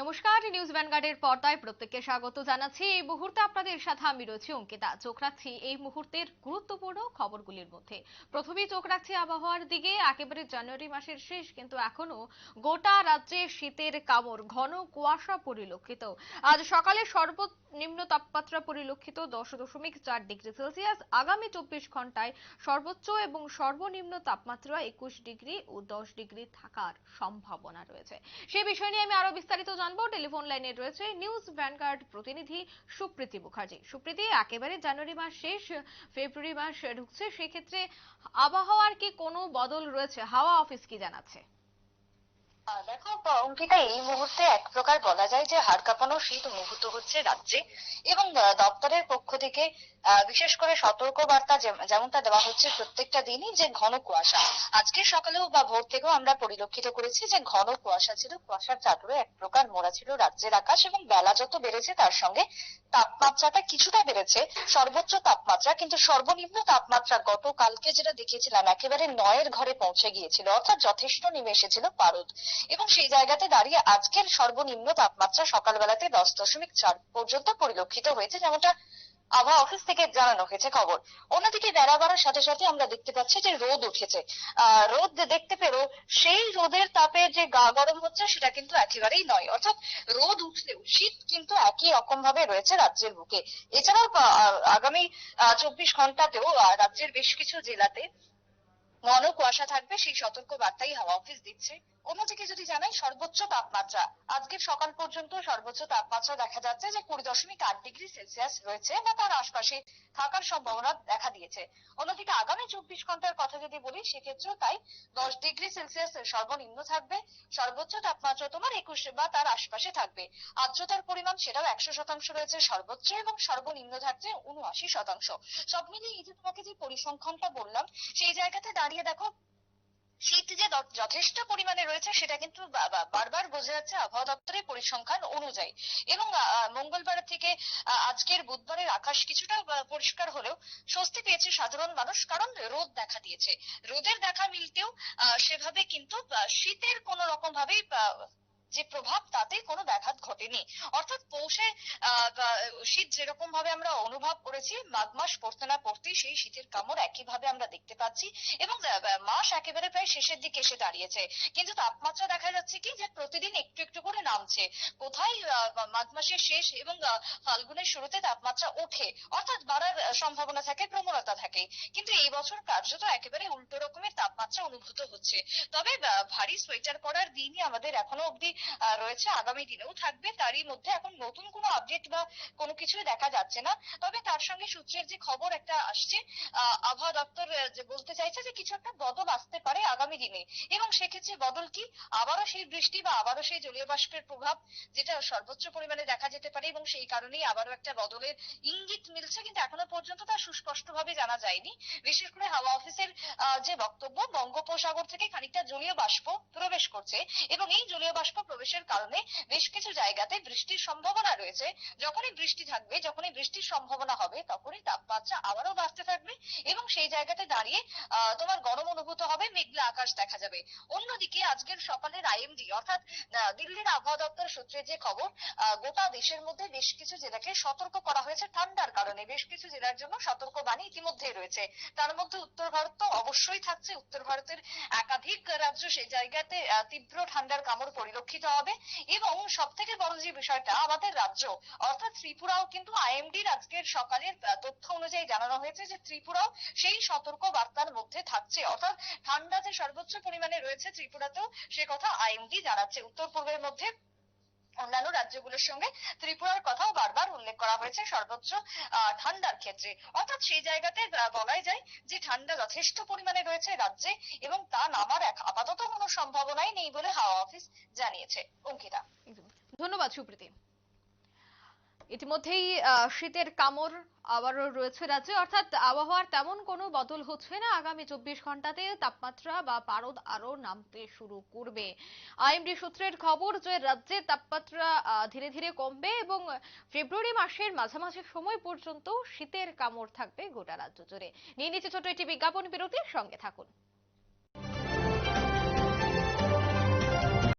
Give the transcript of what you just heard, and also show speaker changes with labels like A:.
A: নমস্কার, নিউজ ভ্যানগার্ডের পর্দায় প্রত্যেককে স্বাগত জানাচ্ছি। এই মুহূর্তে আপনাদের সাথে আমি রয়েছি অঙ্কিতা। চোখ রাখছি এই মুহূর্তের গুরুত্বপূর্ণ খবরগুলির মধ্যে। প্রথমেই চোখ রাখছি আবহাওয়ার দিকে। একেবারে জানুয়ারি মাসের শেষ, কিন্তু এখনও গোটা রাজ্যে শীতের কামড়, ঘন কুয়াশা পরিলক্ষিত। আজ সকালে সর্বনিম্ন তাপমাত্রা পরিলক্ষিত দশ দশমিক চার ডিগ্রি সেলসিয়াস। আগামী চব্বিশ ঘন্টায় সর্বোচ্চ এবং সর্বনিম্ন তাপমাত্রা একুশ ডিগ্রি ও দশ ডিগ্রি থাকার সম্ভাবনা রয়েছে। সে বিষয় নিয়ে আমি আরও বিস্তারিত জানব, টেলিফোন লাইনে রয়েছে নিউজ ভ্যানগার্ড প্রতিনিধি সুপ্রীতি মুখার্জি। সুপ্রীতি, একেবারে জানুয়ারি মাস শেষ, ফেব্রুয়ারি মাস ঢুকছে, সেক্ষেত্রে আবহাওয়ার কি কোনো বদল রয়েছে? হাওয়া অফিস কি জানাচ্ছে?
B: দেখো, অঙ্কিতা, এই মুহূর্তে এক প্রকার বলা যায় যে হাড় কাঁপানো শীত হচ্ছে রাজ্যে এবং দপ্তরের পক্ষ থেকে বিশেষ করে সতর্ক বার্তা যেমনটা দেওয়া হচ্ছে প্রত্যেকটা দিনই যে ঘন কুয়াশা। আজকে সকালেও বা ভোর থেকেও আমরা পরিলক্ষিত করেছি যে ঘন কুয়াশা ছিল, কুয়াশার চাদরে এক প্রকার মোড়া ছিল রাজ্যের আকাশ এবং বেলা যত বেড়েছে তার সঙ্গে তাপমাত্রাটা কিছুটা বেড়েছে, সর্বোচ্চ তাপমাত্রা, কিন্তু সর্বনিম্ন তাপমাত্রা গতকালকে যেটা দেখিয়েছিলাম, একেবারে নয়ের ঘরে পৌঁছে গিয়েছিল, অর্থাৎ যথেষ্ট নেমে এসেছিল পারদ। এবং সেই জায়গাতে দাঁড়িয়ে আজকের সর্বনিম্ন তাপমাত্রা সকালবেলাতে দশ দশমিক চার পর্যন্ত পরিলক্ষিত হয়েছে, যেমনটা আবহাওয়া অফিস থেকে জানানো হয়েছে খবর। অন্যদিকে বেড়া বাড়ার সাথে সাথে আমরা দেখতে পাচ্ছি যে রোদ উঠেছে। রোদ দেখতে পেলেও সেই রোদের তাপে যে গা গরম হচ্ছে সেটা কিন্তু একেবারেই নয়। অর্থাৎ রোদ উঠলেও শীত কিন্তু একই রকম ভাবে রয়েছে রাজ্যের বুকে। এছাড়াও আগামী চব্বিশ ঘন্টাতেও রাজ্যের বেশ কিছু জেলাতে ঘন কুয়াশা থাকবে, সেই সতর্ক বার্তাই হাওয়া অফিস দিচ্ছে। অন্যদিকে যদি জানাই, সর্বোচ্চ তাপমাত্রা। আজকের সকাল পর্যন্ত সর্বোচ্চ তাপমাত্রা দেখা যাচ্ছে যে কুড়ি দশমিক আট ডিগ্রি সেলসিয়াস রয়েছে বা তার আশপাশে থাকার সম্ভাবনা দেখা দিয়েছে। অন্যদিকে আগামী চব্বিশ ঘণ্টার কথা যদি বলি, সেক্ষেত্রেও তাই দশ ডিগ্রি সেলসিয়াস সর্বনিম্ন থাকবে। সর্বোচ্চ তাপমাত্রা তোমার একুশ বা তার আশপাশে থাকবে। আর্দ্রতার পরিমাণ সেটাও একশো শতাংশ রয়েছে সর্বোচ্চ এবং সর্বনিম্ন থাকছে উনআশি শতাংশ। সব মিলিয়ে এই যে তোমাকে যে পরিসংখ্যানটা বললাম, সেই জায়গাতে দাঁড়িয়ে দেখো। শীত যে যথেষ্ট পরিমাণে রয়েছে, সেটা কিন্তু বারবার বোঝা যাচ্ছে আবহাওয়া দপ্তরের পরিসংখ্যান অনুযায়ী। এবং মঙ্গলবার থেকে আজকের বুধবারের আকাশ কিছুটা পরিষ্কার হলেও স্বস্তি পেয়েছে সাধারণ মানুষ, কারণ রোদ দেখা দিয়েছে। রোদের দেখা মিলতেও সেভাবে কিন্তু শীতের কোনো রকম ভাবেই যে প্রভাব তাতে কোনো ব্যাঘাত ঘটেনি। অর্থাৎ পৌষে আহ, শীত যেরকম ভাবে আমরা অনুভব করেছি মাঘ মাস পড়তে না পড়তেই সেই শীতের কামড় একইভাবে আমরা দেখতে পাচ্ছি এবং মাস একেবারে প্রায় শেষের দিকে এসে দাঁড়িয়েছে। কিন্তু তাপমাত্রা দেখা যাচ্ছে কি যে প্রতিদিন একটু একটু করে নামছে। কোথায় মাঘ মাসের শেষ এবং ফাল্গুনের শুরুতে তাপমাত্রা ওঠে? অর্থাৎ বাড়ার সম্ভাবনা থাকে প্রবণতা থাকে। কিন্তু এই বছর কার্যত একেবারে উল্টো রকমের তাপমাত্রা অনুভূত হচ্ছে। তবে ভারী সোয়েটার পরার দিনই আমাদের এখনও আহ, রয়েছে আগামী দিনেও থাকবে। তারই মধ্যে এখন নতুন কোনো আপডেট বা কোনো কিছুই দেখা যাচ্ছে না। তবে তার সঙ্গে সূত্রের যে খবর একটা আসছে আবহাওয়া দপ্তর যে বলতে চাইছে যে কিছু একটা বদল আসতে পারে আগামী দিনে। এবং সেক্ষেত্রে বদল কি? আবারও সেই বৃষ্টি বা আবারও সেই জলীয় বাষ্পের প্রভাব, যেটা সর্বোচ্চ পরিমাণে দেখা যেতে পারে এবং সেই কারণেই আবারও একটা বদলের ইঙ্গিত মিলছে। কিন্তু এখনও পর্যন্ত তা সুস্পষ্ট ভাবে জানা যায়নি। বিশেষ করে হাওয়া অফিসের যে বক্তব্য, বঙ্গোপসাগর থেকে খানিকটা জলীয় বাষ্প প্রবেশ করছে এবং এই জলীয় বাষ্প প্রবেশের কারণে বেশ কিছু জায়গাতে বৃষ্টির সম্ভাবনা রয়েছে। যখনই বৃষ্টি থাকবে, যখনই বৃষ্টির সম্ভাবনা হবে, তখনই তাপমাত্রা আবারও বাড়তে থাকবে এবং সেই জায়গাতে দাঁড়িয়ে তোমার গরম অনুভূত হবে, মেঘলা আকাশ দেখা যাবে। অন্যদিকে আজকের সকালের আইএমডি, অর্থাৎ দিল্লির আবহাওয়া দপ্তর সূত্রে যে খবর গোটা দেশের মধ্যে বেশ কিছু জেলাকে সতর্ক করা হয়েছে ঠান্ডার কারণে। বেশ কিছু জেলার জন্য সতর্কবাণী ইতিমধ্যেই রয়েছে। তার মধ্যে উত্তর ভারত তো অবশ্যই থাকছে। উত্তর ভারতের একাধিক রাজ্য সেই জায়গাতে তীব্র ঠান্ডার কামড় পরিলক্ষিত হবে। এবং সব থেকে বড় যে বিষয়টা, আমাদের রাজ্য, অর্থাৎ ত্রিপুরাও কিন্তু আইএমডির আজকের সকালের তথ্য অনুযায়ী জানানো হয়েছে যে ত্রিপুরাও সেই সতর্ক বার্তার মধ্যে থাকছে। অর্থাৎ ঠান্ডা যে সর্বোচ্চ পরিমাণে রয়েছে ত্রিপুরাতেও সে কথা আইএমডি জানাচ্ছে। উত্তর পূর্বের মধ্যে অন্যান্য রাজ্যগুলোর সঙ্গে ত্রিপুরার কথাও বারবার উল্লেখ করা হয়েছে সর্বোচ্চ ঠান্ডার ক্ষেত্রে। অর্থাৎ সেই জায়গাতে বলাই যায় যে ঠান্ডা যথেষ্ট পরিমাণে রয়েছে রাজ্যে এবং তা নামার এক আপাতত কোনো সম্ভাবনাই নেই বলে হাওয়া অফিস জানিয়েছে। অঙ্কিতা।
A: ধন্যবাদ সুপ্রীতি। ইতিমধ্যেই শীতের কামড় আবারও রয়েছে রাজ্যে। অর্থাৎ আবহাওয়ার তেমন কোনো বদল হচ্ছে না। আগামী চব্বিশ ঘন্টাতে তাপমাত্রা বা পারদ আরও নামতে শুরু করবে। আইএমডি সূত্রের খবর যে, রাজ্যে তাপমাত্রা ধীরে ধীরে কমবে এবং ফেব্রুয়ারি মাসের মাঝামাঝি সময় পর্যন্ত শীতের কামড় থাকবে গোটা রাজ্য জুড়ে। নিয়ে নিচ্ছে ছোট একটি বিজ্ঞাপন বিরতির সঙ্গে থাকুন।